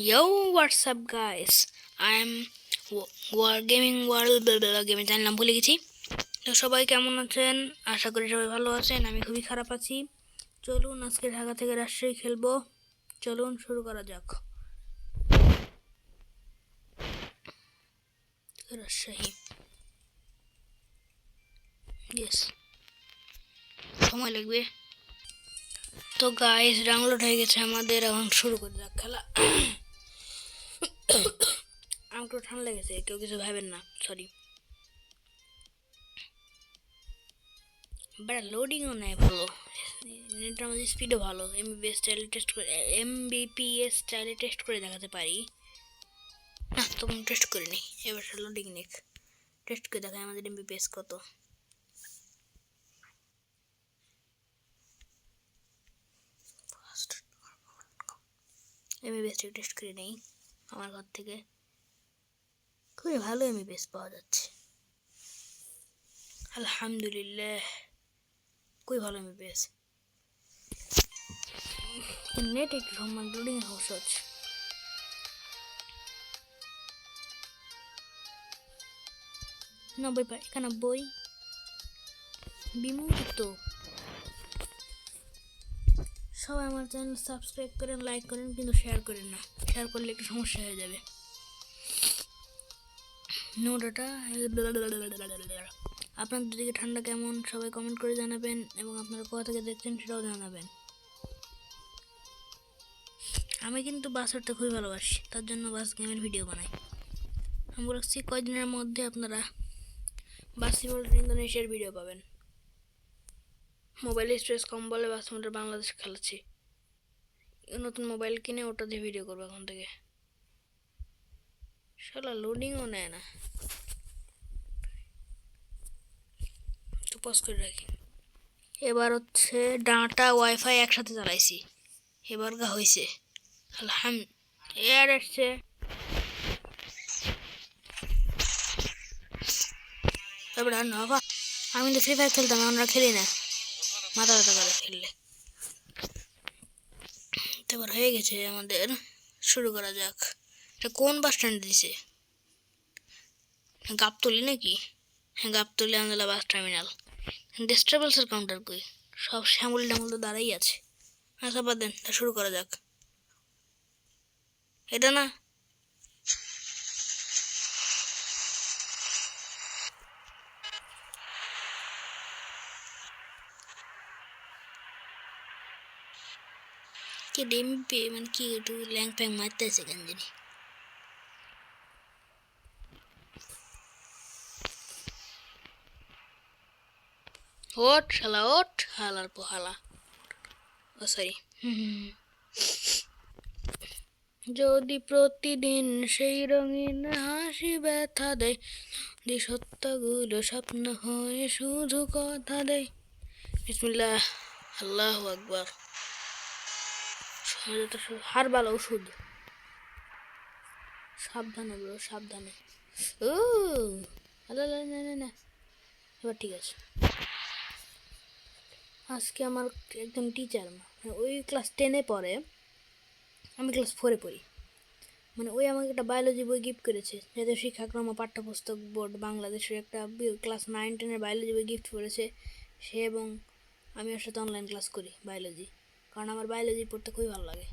Yo, what's up guys? I'm War Gaming World গেমের channel নাম ভুলে গেছি। তো সবাই কেমন আছেন? আশা করি সবাই ভালো আছেন আমি খুবই খারাপ আছি। চলুন আজকে ঢাকা থেকে রাজশাহী খেলব। চলুন শুরু করা যাক। রাজশাহী। ইয়েস সময় লাগবে। তো গাইস ডাউনলোড হয়ে গেছে আমাদের এখন শুরু করে যাক খেলা। একটু ঠান্ডা লেগেছে কেউ কিছু ভাবেন না সরি বাট লোডিংও নেয় ভালো। নেটের আমাদের স্পিডও ভালো। এমবিপিএস স্টাইলে টেস্ট করে এমবিপিএস স্টাইলে টেস্ট করে দেখাতে পারি। না, তখন টেস্ট করে নিই এবার লোডিং নেক। টেস্ট করে দেখায় আমাদের এমবিপিএস কত। এমবিবিএসটা টেস্ট করে নেই আমার ঘর থেকে। খুবই ভালো এমবিবিএস পাওয়া যাচ্ছে। আলহামদুলিল্লাহ, খুবই ভালো এমবিবিএস নেট একটু সম্মান লোডিং সমস্যা হচ্ছে। নব্বই পাই একানব্বই। বিমুক্ত সবাই আমার চ্যানেল সাবস্ক্রাইব করেন লাইক করেন, কিন্তু শেয়ার করেন না। শেয়ার করলে একটু সমস্যা হয়ে যাবে। নো আপনাদের দিকে ঠান্ডা কেমন? সবাই কমেন্ট করে জানাবেন এবং আপনারা কোথা থেকে দেখছেন সেটাও জানাবেন। আমি কিন্তু বাস উঠতে খুবই ভালোবাসি, তার জন্য বাস গেমের ভিডিও বানাই। আমি বলছি, কয়দিনের মধ্যে আপনারা বাসি ওয়ার্ল্ড ইন্দোনেশিয়ার ভিডিও পাবেন? মোবাইল স্ট্রেস কম বলে বাস মোটর বাংলাদেশ খেলাচ্ছি। নতুন মোবাইল কিনে ওটা দিয়ে ভিডিও করব এখন থেকে। শালা লোডিংও নেয় না। তো পজ করে রাখি। এবার হচ্ছে ডাটা ওয়াইফাই একসাথে চালাইছি। এবার গা হয়েছে আলহাম এয়ার এসছে তারপরে আর নবা আমি তো ফ্রি ফায়ার খেলতাম, আমরা খেলি না। মাথা ব্যথা করে খেললে। তো এবার হয়ে গেছে আমাদের। শুরু করা যাক। কোন বাস স্ট্যান্ডে দিছে? গাবতলি নাকি? হ্যাঁ গাবতলি আমাদের বাস টার্মিনাল দেশ ট্রাভেলসের কাউন্টার কই? সব শ্যামল ড্যামল তো দাঁড়াই আছে। আচ্ছা বাদ দেন শুরু করা যাক। এটা না? কি ডিম পে মানে কি একটু ল্যাং ফ্যাং মারতেছে কেন জানি। ওট শালা ওট হালার পোহালা। ও সরি যদি প্রতিদিন সেই রঙিন হাসি ব্যথা দেয় যে সত্যগুলো স্বপ্ন হয়ে শুধু কথা দেয়। বিসমিল্লাহ, আল্লাহ আকবার। হার ভালো ওষুধ। সাবধানে ব্রো, সাবধানে। ও না না না এবার ঠিক আছে। আজকে আমার একজন টিচার মানে ওই ক্লাস টেনে পড়ে, আমি ক্লাস ফোরে পড়ি। মানে ওই আমাকে একটা বায়োলজি বই গিফট করেছে জাতীয় শিক্ষাক্রম ও পাঠ্যপুস্তক বোর্ড বাংলাদেশের একটা ক্লাস নাইন টেনের বায়োলজি বই গিফট করেছে সে এবং আমি ওর সাথে অনলাইন ক্লাস করি বায়োলজি কারণ আমার বায়োলজি পড়তে খুবই ভালো লাগে।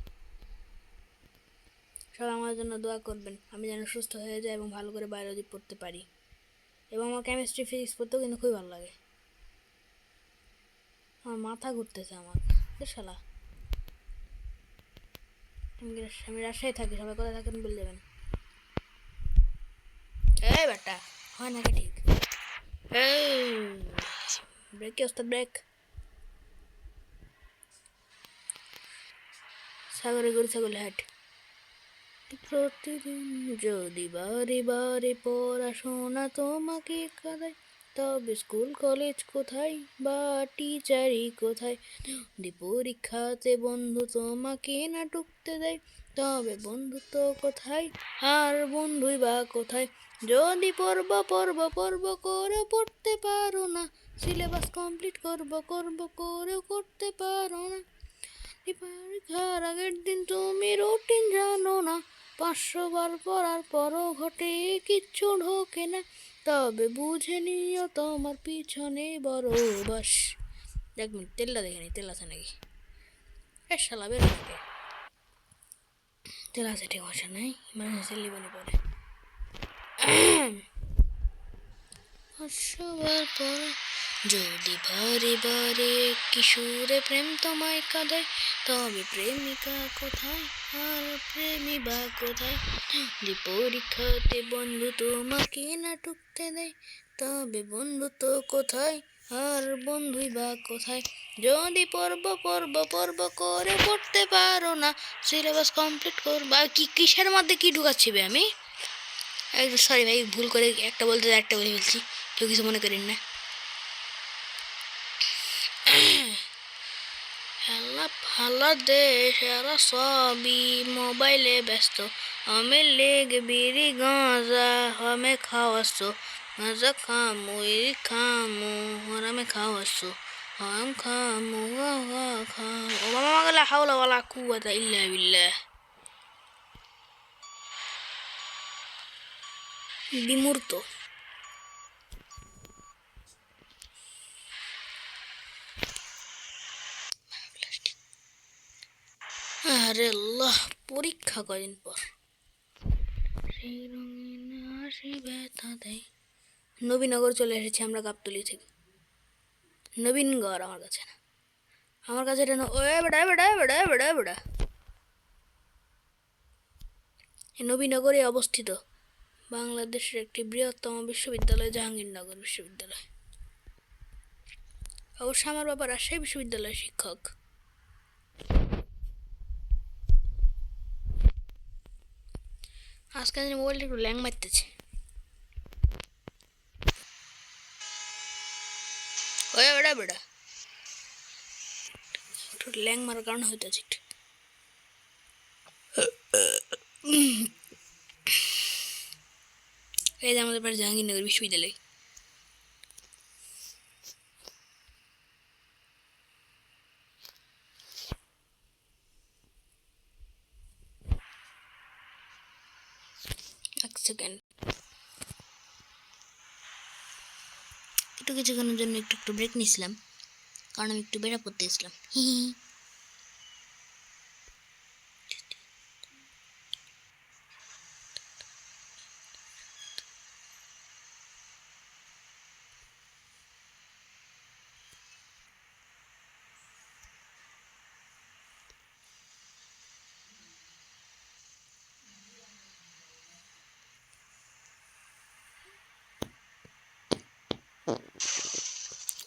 সবাই আমার জন্য দোয়া করবেন, আমি যেন সুস্থ হয়ে যাই এবং ভালো করে বায়োলজি পড়তে পারি। এবং আমার কেমিস্ট্রি ফিজিক্স পড়তেও কিন্তু খুবই ভালো লাগে। আমার মাথা ঘুরতেছে আমার। শালা। আমি রাজশাহী থাকি, সবাই কোথায় থাকেন বলে দেবেন। এই বেটা, হয় নাকি ঠিক? ব্রেক কি ওস্তাদ ব্রেক সাগরে গরু, ছাগলে, হাট। প্রতিদিন যদি বারে বারে পড়াশোনা তোমাকে কাদায় তবে স্কুল, কলেজ কোথায় বা টিচারই কোথায়? পরীক্ষাতে বন্ধু তোমাকে না ঢুকতে দেয়, তবে বন্ধুত্ব কোথায়? আর বন্ধুই বা কোথায়? যদি পর্ব পর্ব পর্ব করে পড়তে পারো না, সিলেবাস কমপ্লিট করব করব করে করতে পারো না। পরীক্ষার আগের দিন তুমি রুটিন জানো না, পাঁচশো বার পড়ার পরও ঘটে কিচ্ছু ঢোকে না তবে বুঝে নিও তোমার পিছনে বড় বাস। এক মিনিট তেলটা দেখে নি, তেল আছে নাকি? এ শালা, বের নাকি তেল আছে, ঠিক আছে, নাই? ইমার্জেন্সি বলে পরে। সবার পর যদি বারে বারে কিশোরে প্রেম তোমায় কাঁদায়, তবে প্রেমিকা কোথায়? আর প্রেমী বা কোথায়? যে পরীক্ষাতে বন্ধু তোমাকে না টুকতে দেয়, তবে বন্ধু তো কোথায়? আর বন্ধুই বা কোথায়? যদি পর্ব পর্ব পর্ব করে পড়তে পারো না সিলেবাস কমপ্লিট করবা কি কিসের মধ্যে কি ঢুকাচ্ছি আমি? সরি ভাই, ভুল করে একটা বলতে একটা বলে ফেলছি, কেউ কিছু মনে করেন না হেলা ফালা দেশ এরা সবই মোবাইলে ব্যস্ত। আমি লেগ বিড়ি, গাঁজা আমি খাওয়াচ্ছ। গাঁজা খামু, ইরি খামু আর আমি খাওয়াচ্ছ। আম খামু খামু। ও মামা মাগলা হাওলা ওয়ালা কুয়াতা ইল্লা বিল্লাহ। বিমূর্ত। আরে আল্লাহ পরীক্ষা কদিন পর? সেই রঙিন হাসি ব্যথা দেয়। নবীনগর চলে এসেছি আমরা গাবতলি থেকে। নবীনগর আমার কাছে না। আমার কাছে এটা ন- ওয়ে বেড়া বেড়া বেড়া বেড়া বেড়া নবীনগরে অবস্থিত বাংলাদেশের একটি বৃহত্তম বিশ্ববিদ্যালয় জাহাঙ্গীরনগর বিশ্ববিদ্যালয়। অবশ্য আমার বাবা রাজশাহী বিশ্ববিদ্যালয়ের শিক্ষক। আজকে দিন মোবাইলটা একটু ল্যাং মারতেছে। ওই বেড়া বেড়া একটু ল্যাং মারার কারণে হইতেছে একটু। এই যে আমাদের বাড়ি জাহাঙ্গীরনগর বিশ্ববিদ্যালয় এক সেকেন্ড একটু কিছুক্ষণের জন্য একটু একটু ব্রেক নিয়েছিলাম, কারণ আমি একটু বেড়া পড়তে গেছিলাম হি হি।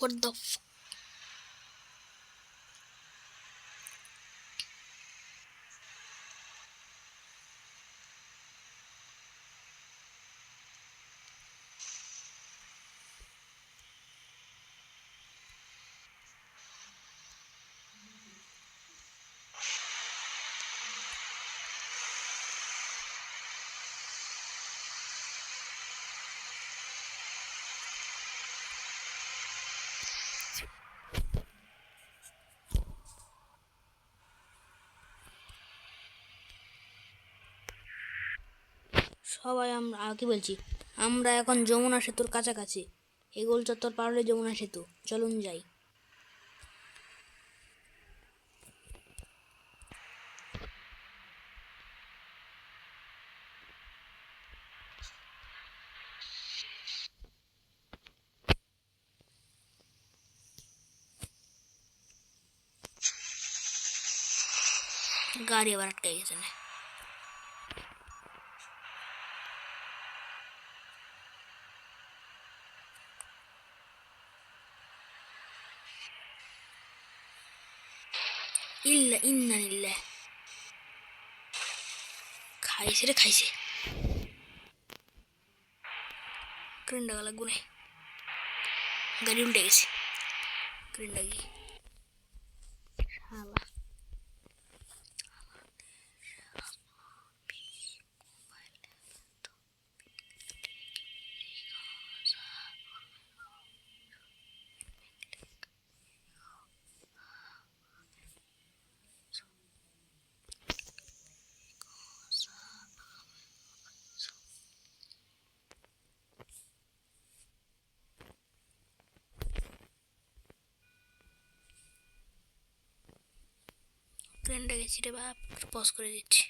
What the f- সবাই আমরা কি বলছি? আমরা এখন যমুনা সেতুর কাছাকাছি। এই গোল চত্বর পার হলে যমুনা সেতু। চলুন যাই। গাড়ি আবার আটকে গেছে না। ইল্লা ইন্না ইল্লা খাইছে রে খাইছে ক্রেনটা গেলা ট্রেনটা গেছি রে বাপ পজ করে দিচ্ছি।